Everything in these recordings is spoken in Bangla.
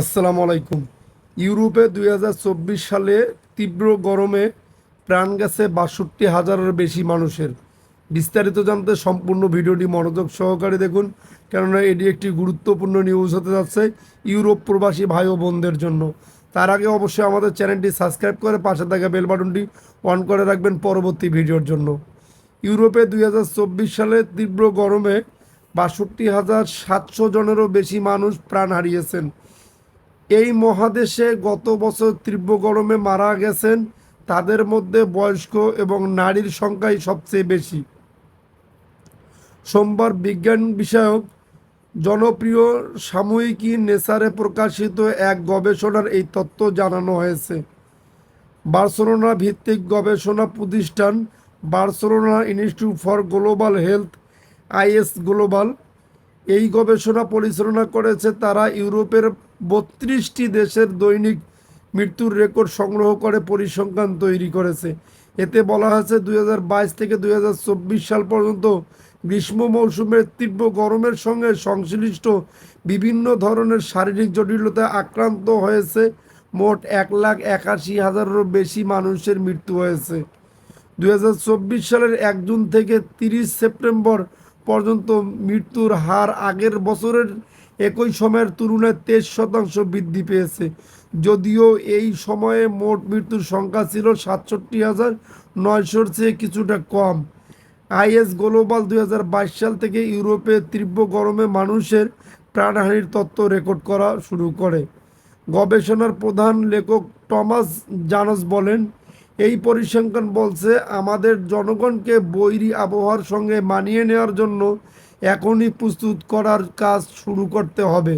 আসসালামু আলাইকুম। ইউরোপে দুই হাজার চব্বিশ সালে তীব্র গরমে প্রাণ গেছে বাষট্টি হাজারের বেশি মানুষের। বিস্তারিত জানতে সম্পূর্ণ ভিডিওটি মনোযোগ সহকারে দেখুন, কেননা এটি একটি গুরুত্বপূর্ণ নিউজ হতে যাচ্ছে ইউরোপ প্রবাসী ভাই ও বোনদের জন্য। তার আগে অবশ্যই আমাদের চ্যানেলটি সাবস্ক্রাইব করে পাশে থাকা বেল বাটনটি অন করে রাখবেন পরবর্তী ভিডিওর জন্য। ইউরোপে দুই হাজার চব্বিশ সালে তীব্র গরমে বাষট্টি হাজার সাতশো জনেরও বেশি মানুষ প্রাণ হারিয়েছেন। এই মহাদেশে গত বছর তীব্র গরমে মারা গেছেন। তাদের মধ্যে বয়স্ক এবং নারীর সংখ্যাই সবচেয়ে বেশি। সোমবার বিজ্ঞান বিষয়ক জনপ্রিয় সাময়িকী নেচারে প্রকাশিত এক গবেষণার এই তথ্য জানানো হয়েছে। বার্সেলোনা ভিত্তিক গবেষণা প্রতিষ্ঠান Barcelona institute for global health, IS global এই গবেষণা পরিচালনা করেছে তারা ইউরোপের বত্রিশটি দেশের দৈনিক মৃত্যুর রেকর্ড সংগ্রহ করে পরিসংখ্যান তৈরি করেছে। এতে বলা হয়েছে, দুই হাজার বাইশ থেকে দুই হাজার চব্বিশ সাল পর্যন্ত গ্রীষ্ম মৌসুমের তীব্র গরমের সঙ্গে সংশ্লিষ্ট বিভিন্ন ধরনের শারীরিক জটিলতায় আক্রান্ত হয়েছে মোট এক লাখ একাশি হাজারেরও বেশি মানুষের মৃত্যু হয়েছে। দু হাজার চব্বিশ সালের এক জুন থেকে তিরিশ সেপ্টেম্বর পর্যন্ত মৃত্যুর হার আগের বছরের একই সময়ের তুলনায় তেইশ শতাংশ বৃদ্ধি পেয়েছে। যদিও এই সময়ে মোট মৃত্যুর সংখ্যা ছিল সাতষট্টি হাজার নয়শোর চেয়ে কিছুটা কম। আইএস গ্লোবাল দুই হাজার বাইশ সাল থেকে ইউরোপে তীব্র গরমে মানুষের প্রাণহানির তত্ত্ব রেকর্ড করা শুরু করে। গবেষণার প্রধান লেখক টমাস জানস বলেন, এই পরিসংখ্যান বলছে আমাদের জনগণকে বৈরী আবহাওয়ার সঙ্গে মানিয়ে নেওয়ার জন্য এখনই প্রস্তুত করার কাজ শুরু করতে হবে।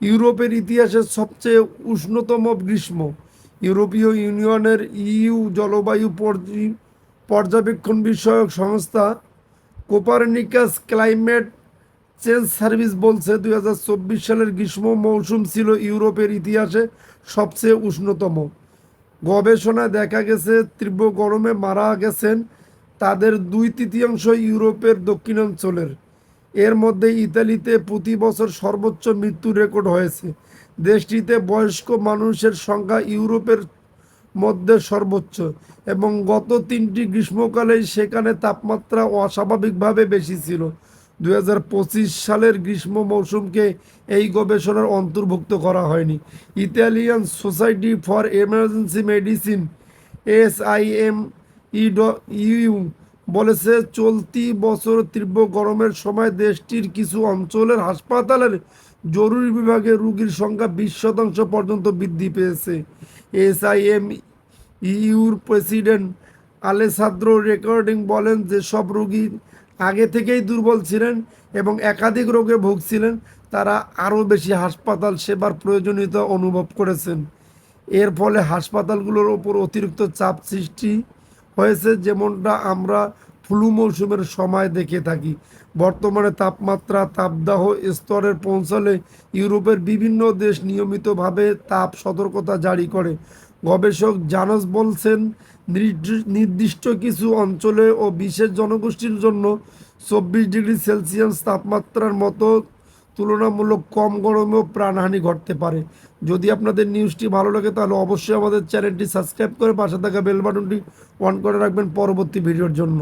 ইউরোপের ইতিহাসের সবচেয়ে উষ্ণতম গ্রীষ্ম। ইউরোপীয় ইউনিয়নের ইইউ জলবায়ু পর্যবেক্ষণ বিষয়ক সংস্থা কোপারনিকাস ক্লাইমেট চেঞ্জ সার্ভিস বলছে, দুই হাজার চব্বিশ সালের গ্রীষ্ম মৌসুম ছিল ইউরোপের ইতিহাসে সবচেয়ে উষ্ণতম। গবেষণায় দেখা গেছে, তীব্র গরমে মারা গেছেন তাদের দুই তৃতীয়াংশ ইউরোপের দক্ষিণাঞ্চলের। এর মধ্যে ইতালিতে প্রতি বছর সর্বোচ্চ মৃত্যু রেকর্ড হয়েছে। দেশটিতে বয়স্ক মানুষের সংখ্যা ইউরোপের মধ্যে সর্বোচ্চ এবং গত তিনটি গ্রীষ্মকালে সেখানে তাপমাত্রা অস্বাভাবিকভাবে বেশি ছিল। দু হাজার পঁচিশ সালের গ্রীষ্ম মৌসুমকে এই গবেষণার অন্তর্ভুক্ত করা হয়নি। Italian society for emergency medicine, S I M U বলেছে, চলতি বছর তীব্র গরমের সময় দেশটির কিছু অঞ্চলের হাসপাতালের জরুরি বিভাগে রোগীর সংখ্যা বিশ শতাংশ পর্যন্ত বৃদ্ধি পেয়েছে। এসআইএম ইউর প্রেসিডেন্ট আলেসাদ্র রেকর্ডিং বলেন যে, সব রোগী আগে থেকেই দুর্বল ছিলেন এবং একাধিক রোগে ভুগছিলেন। তারা আরও বেশি হাসপাতাল সেবার প্রয়োজনীয়তা অনুভব করেছেন। এর ফলে হাসপাতালগুলোর ওপর অতিরিক্ত চাপ সৃষ্টি হয়েছে যেমনটা আমরা ফ্লু মৌসুমের সময় দেখে থাকি। বর্তমানে তাপমাত্রা তাপদাহ স্তরের পৌঁছালে ইউরোপের বিভিন্ন দেশ নিয়মিতভাবে তাপ সতর্কতা জারি করে। গবেষক জানস বলছেন নির্দি- নির্দিষ্ট কিছু অঞ্চলে ও বিশেষ জনগোষ্ঠীর জন্য চব্বিশ ডিগ্রি সেলসিয়াস তাপমাত্রার মতো তুলনামূলক কম গরমেও প্রাণহানি ঘটতে পারে। যদি আপনাদের নিউজটি ভালো লাগে, তাহলে অবশ্যই আমাদের চ্যানেলটি সাবস্ক্রাইব করে পাশে থাকা বেল বাটনটি অন করে রাখবেন পরবর্তী ভিডিওর জন্য।